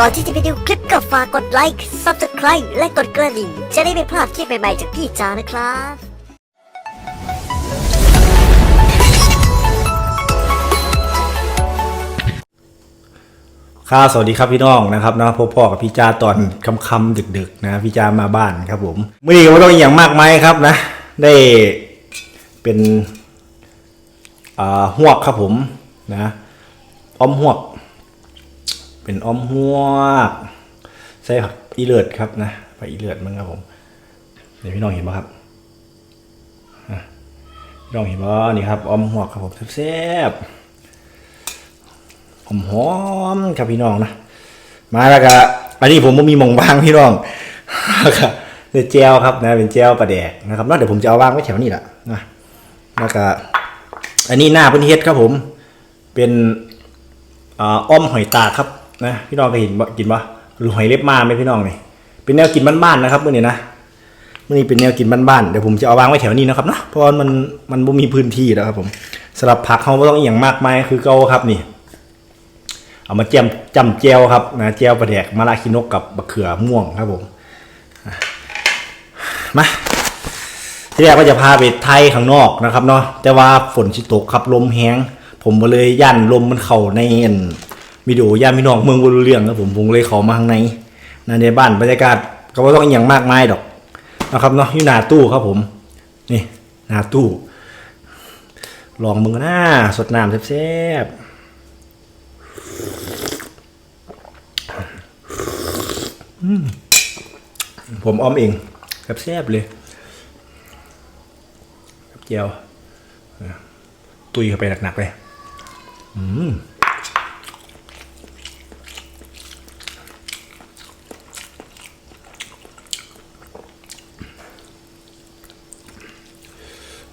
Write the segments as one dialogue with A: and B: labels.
A: ก่อนที่จะไปดูคลิปก็ฝากกดไลค์ Subscribe และกดกระดิ่ง จะได้ไม่พลาดคลิปใหม่ๆจากพี่จานะครับ
B: ครับสวัสดีครับพี่น้องนะครับนะพบพ่อกับพี่จ้าตอนคำคำๆดึกๆนะพี่จ้ามาบ้านครับผมมื่อนี้ก็ไม่ต้องอย่างมากมายครับนะ ได้เป็นอ่าหวกครับผมนะอ้อมหวก เป็นอ้อมหวกใส่ผักอีเลือดครับนะผักอีเลือดมั้งครับผมเดี๋ยวพี่น้องเห็นไหมครับพี่น้องเห็นว่านี่ครับอ้อมหวกครับผมแซ่บหอมหอมครับพี่น้องนะมาแล้วก็อันนี้ผมบ่มีมองวางพี่น้องแล้วก็เป็นเจลครับนะเป็นเจลปลาแดกนะครับแล้วเดี๋ยวผมจะเอาวางไว้แถวนี้แหละนะแล้วก็อันนี้หน้าเพิ่นเฮ็ดครับผม เป็นอ้อมหอยตาครับ นะพี่น้องเคยเห็นบ่กินปะหอหอยเล็บมาไหมพี่น้องนี่เป็นแนวกินบ้านๆนะครับมื้อนี้นะมื้อนี้เป็นแนวกินบ้านๆเดี๋ยวผมจะเอาวางไว้แถวนี้นะครับเนาะเพราะว่ามันมันบ่มีพื้นที่แล้วครับผมสำหรับผักเขาบ่ต้องอหย่างมากมายคือเกาครับนี่ เอามาแจมจำเจวครับนะเจวปลาแดกมะระคินกกับบะเขือม่วงครับผมมาที่แรกก็จะพาไปไทยข้างนอกนะครับเนาะแต่ว่าฝนชิตกครับลมแห้งผมก็เลยย่านลมมันเข้าในอัน วิดีโอย่านพี่น้องเมืองบรูเรื่องครับผมผมเลยเขามาข้างในนในบ้านบรรยากาศก็ไม่ต้องอย่างมากมายดอกนะครับเนาะอยู่หน้าตู้ครับผม นี่หน้าตู้ ลองมึงกันนะสดน้ำแซ่บๆผมออมเองกับแซ่บเลยกับเจียว ตุยเข้าไปหนักๆเลย อืม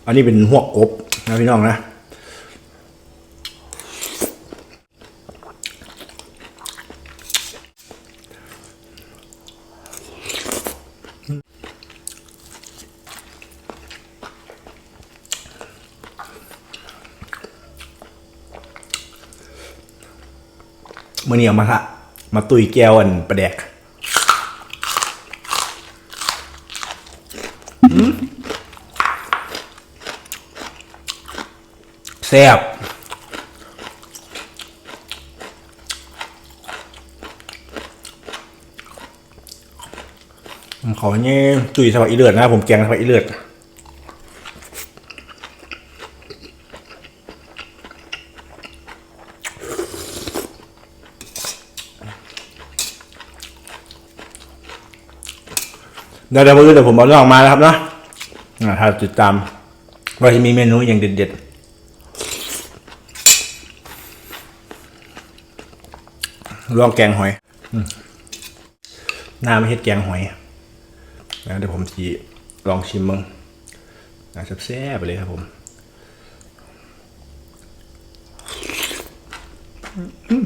B: อันนี้เป็นหวกกบนะพี่น้องนะมื่อนี้เอามาค่ะมาตุยแก้วอันประแดกอืม แซ่บผมขอเนี่ยตุยสวัสดีเลือดนะผมแกงสวัสดีเลือดเดี๋ยวเดี๋ยวผมเอาเรื่องออกมาแล้วครับเนาะถ้าติดตามว่าจะมีเมนูอย่างเด็ดๆ ลองแกงหอยอืมน้ำเห็ดแกงหอยนะเดี๋ยวผมจะลองชิมมึงนะแซ่บๆไปเลยครับผมอืม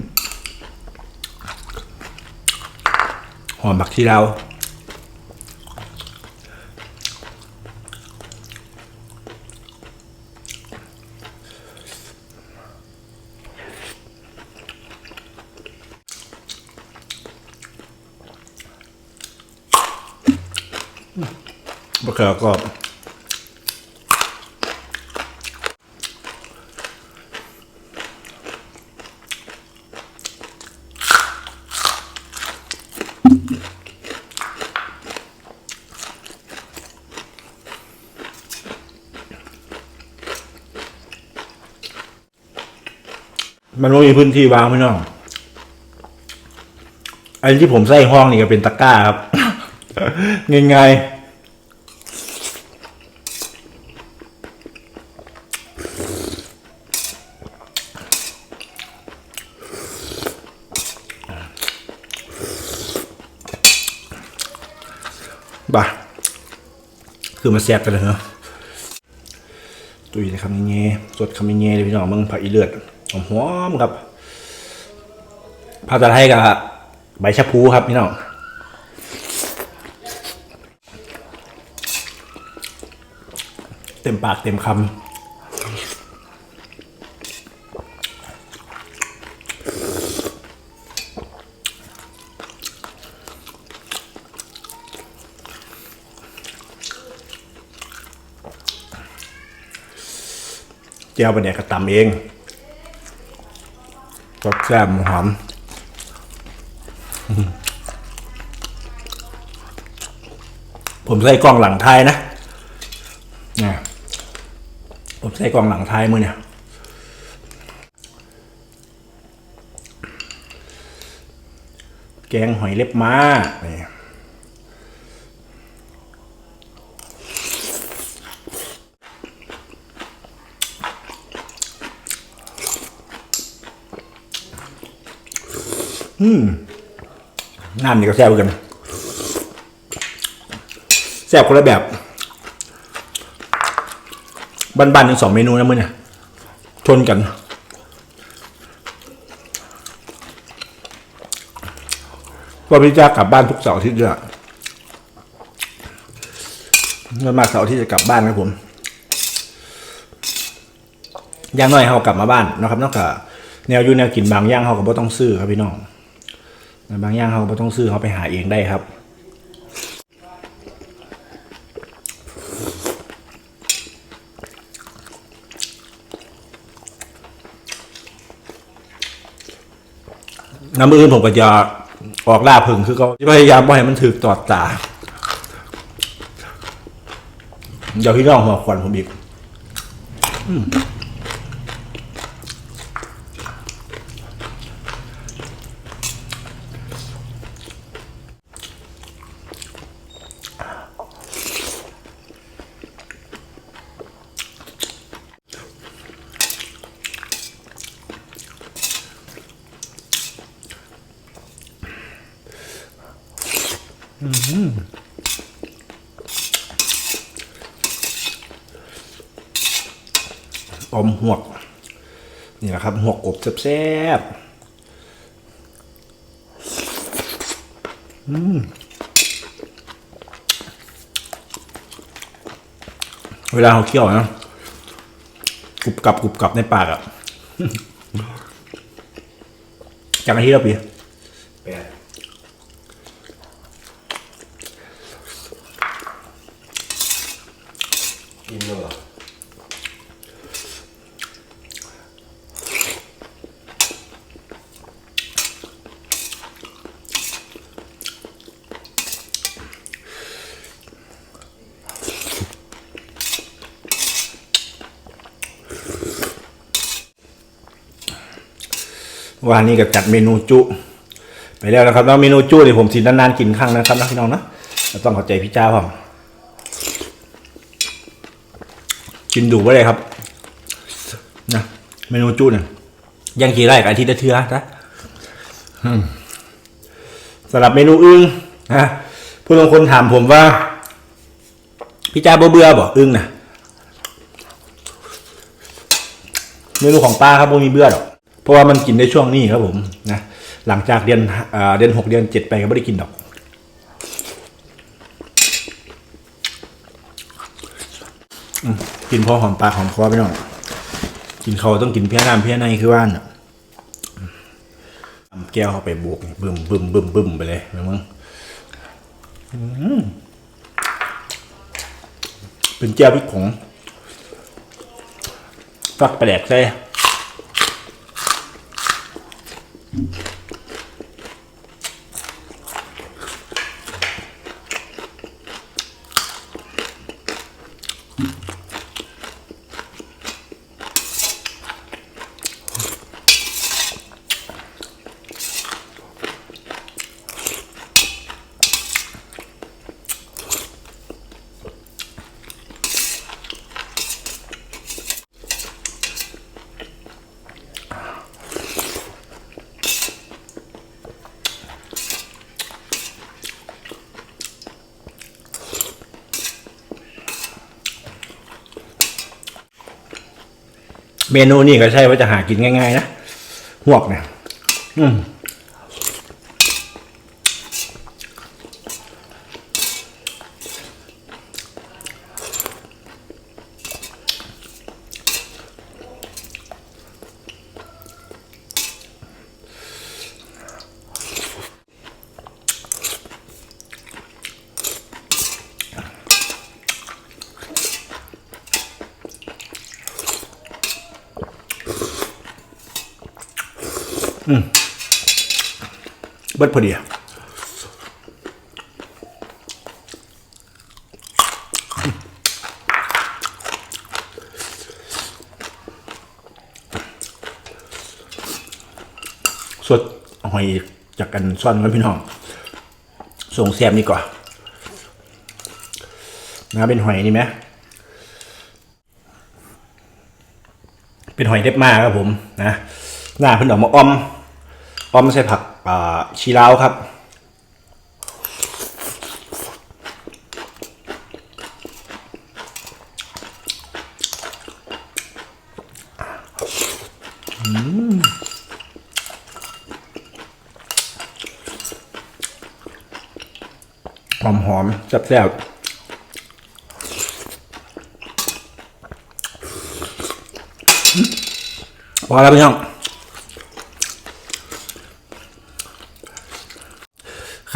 B: หอมบักที่เรา บะเขือกรอบมันไม่มีพื้นที่วางพี่น้องไอ้ที่ผมใส่ห้องนี่ก็เป็นตะกร้าครับ ง่ายๆบ่าคือมาแซ่บกันเลยเนาะตุยเลยคำนี้เงี้ยสดคำนี้เงี้ยเลยพี่น้องมึงผักอีเลือดหอมหอมครับภาษาไทยกับใบชะพูครับพี่น้อง ปากเต็มคำเจียวปลาแดกกระตำเองรสแซ่บหอมผมใส่กล้องหลังไทยนะ ใส่กล้องหลังท้ายมือเนี่ยแกงหอยเล็บม้าอืมน้ำนี่ก็แซ่บเหมือนกันแซ่บคนละแบบ บ้านๆทั้งสองเมนูนะมึงเนี่ยชนกันก็พี่จ้ากลับบ้านทุกเสาร์อาทิตย์ด้วยเงินมาเสาร์ที่จะกลับบ้านครับผม อย่างน้อยเขากลับมาบ้านนะครับนอกจากแนวยูแนวกินบางย่างเขาก็บ่ต้องซื้อครับพี่น้อง บางย่างเขาก็บ่ต้องซื้อเขาไปหาเองได้ครับ น้ำมือผมก็จะออกล่าพึ่งคือเขาพยายามบ่ให้มันถือตอดตาเดี๋ยวพี่น้องหัวควันผมอีก อมหวก นี่แหละครับหวกกบแซ่บๆอืมเวลาเขาเคี่ยวนะกรุบกรับกรุบกรับในปากอะ่ะจากอาทิตย์ละปี
C: แปดกินเลยเหรอ
B: วันนี้ก็จัดเมนูจุ ไปแล้วนะครับแล้วเมนูจุเนี่ยผมสินานๆกินครั้งนะครับนะพี่น้องนะต้องเข้าใจพี่เจ้าผมกินดูไว้เลยครับนะเมนูจุเนี่ยยังกี่ไร่กับอาทิตย์ละเทือนะสำหรับเมนูอึ้งนะผู้บางคนถามผมว่า พี่จ้าเบื่อเบื่อบอกอึ้งนะเมนูของป้าครับผมมีเบื่อหรอก เพราะว่ามันกินได้ช่วงนี้ครับผมนะหลังจากเดือนเดือนหกเดือนเจ็ดไปก็ไม่ได้กินดอกกินพอหอมปากหอมคอไปหน่อยกินเขาต้องกินเพี้ยน้ำเพี้ยในคือว่านอะแก้วเข้าไปบวกบึมบึมบึมบึมไปเลยนะมึงเป็นแก้วพริกผงฟักแปลกใส่ เมนูนี่ก็ใช่ว่าจะหากินง่าย ๆ นะหวกเนี่ย อืม บิดพอดีสดหอยจากกันซ่อนไว้พี่น้องส่งแซมดีกว่านะเป็นหอยนี่ไหมเป็นหอยเด็บมากครับผมนะหน้าเพิ่นออกมาอ้อมออมใส่ผัก อ่าชีลาวครับหอมหอมแซ่บๆพอแล้วพี่น้อง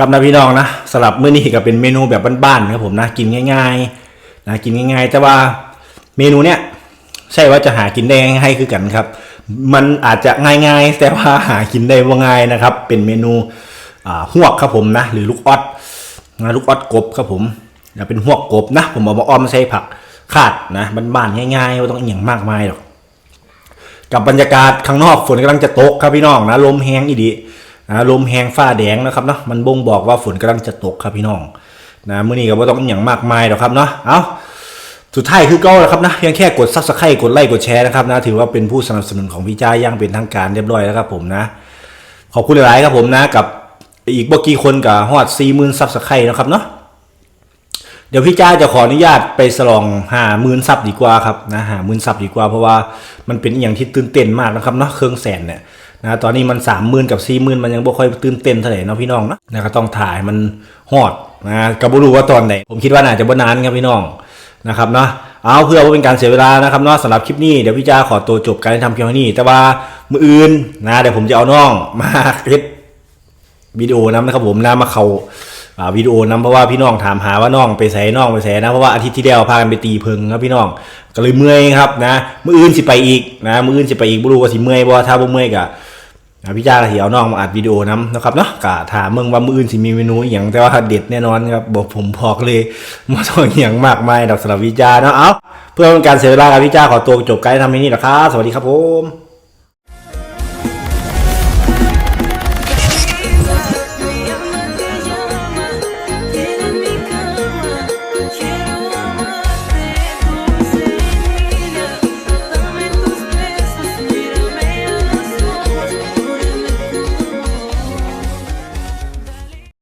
B: ครับนะพี่น้องนะสลับมื้อนี้ก็เป็นเมนูแบบบ้านๆครับผมนะกินง่ายๆนะกินง่าย ๆ แต่ว่าเมนูเนี้ยใช่ว่าจะหากินได้ง่ายๆคือกันครับ มันอาจจะง่ายๆ แต่ว่าหากินได้ว่าง่ายนะครับ เป็นเมนูอ่าหวกครับผมนะ หรือลูกออดนะลูกออดกบครับผมนะเป็นหวกกบนะ ผมเอามาอ้อมใส่ผักขาดนะบ้านๆง่ายๆไม่ต้องอย่างมากมายหรอกกับบรรยากาศข้างนอกฝนกำลังจะตกครับพี่น้องนะลมแห้งอีดี นะลมแห้งฟ้าแดงนะครับเนาะมันบ่งบอกว่าฝนกำลังจะตกครับพี่น้องนะมื้อนี้ก็บ่ต้องอย่างมากมายหรอกครับเนาะเอาสุดท้ายคือก็แล้วครับนะเพียงแค่กดซับสไครต์กดไลค์กดแชร์นะครับนะถือว่าเป็นผู้สนับสนุนของพี่จ้าย่างเป็นทางการเรียบร้อยแล้วครับผมนะขอบคุณหลายๆครับผมนะกับอีกบ่กี่คนกับฮอด40,000ซับสไครต์นะครับเนาะเดี๋ยวพี่จ้าจะขออนุญาตไปสลองหาหมื่นซับดีกว่าครับนะหาหมื่นซับดีกว่าเพราะว่ามันเป็นอย่างที่ตื่นเต้นมากนะครับเนาะเครื่องแสนเนี่ย นะตอนนี้มันสามหมื่นกับสี่หมื่นมันยังบ่ค่อยตื่นเต้นเท่าไหร่เนาะพี่น้องเนาะนะก็ต้องถ่ายมันฮอดนะก็บ่รู้ว่าตอนไหน ผมคิดว่าน่าจะบ่นานครับพี่น้องนะครับเนาะเอาเพื่อว่าเป็นการเสียเวลานะครับเนาะสำหรับคลิปนี้เดี๋ยวพี่จ้าขอตัวจบการทำเพียงเท่นี้ แต่ว่ามืออื่นนะเดี๋ยวผมจะเอาน้องมาเฮ็ดวิดีโอน้ำนะครับผมน้ามาเขา่าวิดีโอน้ำเพราะว่าพี่น้องถามหาว่าน้องไปใส่น้องไปใส่นะเพราะว่าอาทิตย์ที่แล้วพากันไปตีเพิงครับพี่น้องก็เลยเมื่อยครับนะมืออื่นสิไปอีกนะมืออื่นสิไปอีกบ่รู้ว่าสิเมื่อยบ่ถ้าบ่เมื่อยก็ พี่จ้าก็สิเอน้องมาอัดวิดีโอน้ำนะครับเนาะกะถามเมืองว่ามืออื่นสิมีเมนูอย่างแต่ว่าเด็ดแน่นอนครับบอกผมพอกเลยมาต้องอย่างมากมายดอกสำหรับพี่จ้าเนาะเอาเพื่อเป็นการเสียเวลากับพี่จ้าขอตัวจบการทำที่นี่แหละครับ สวัสดีครับผม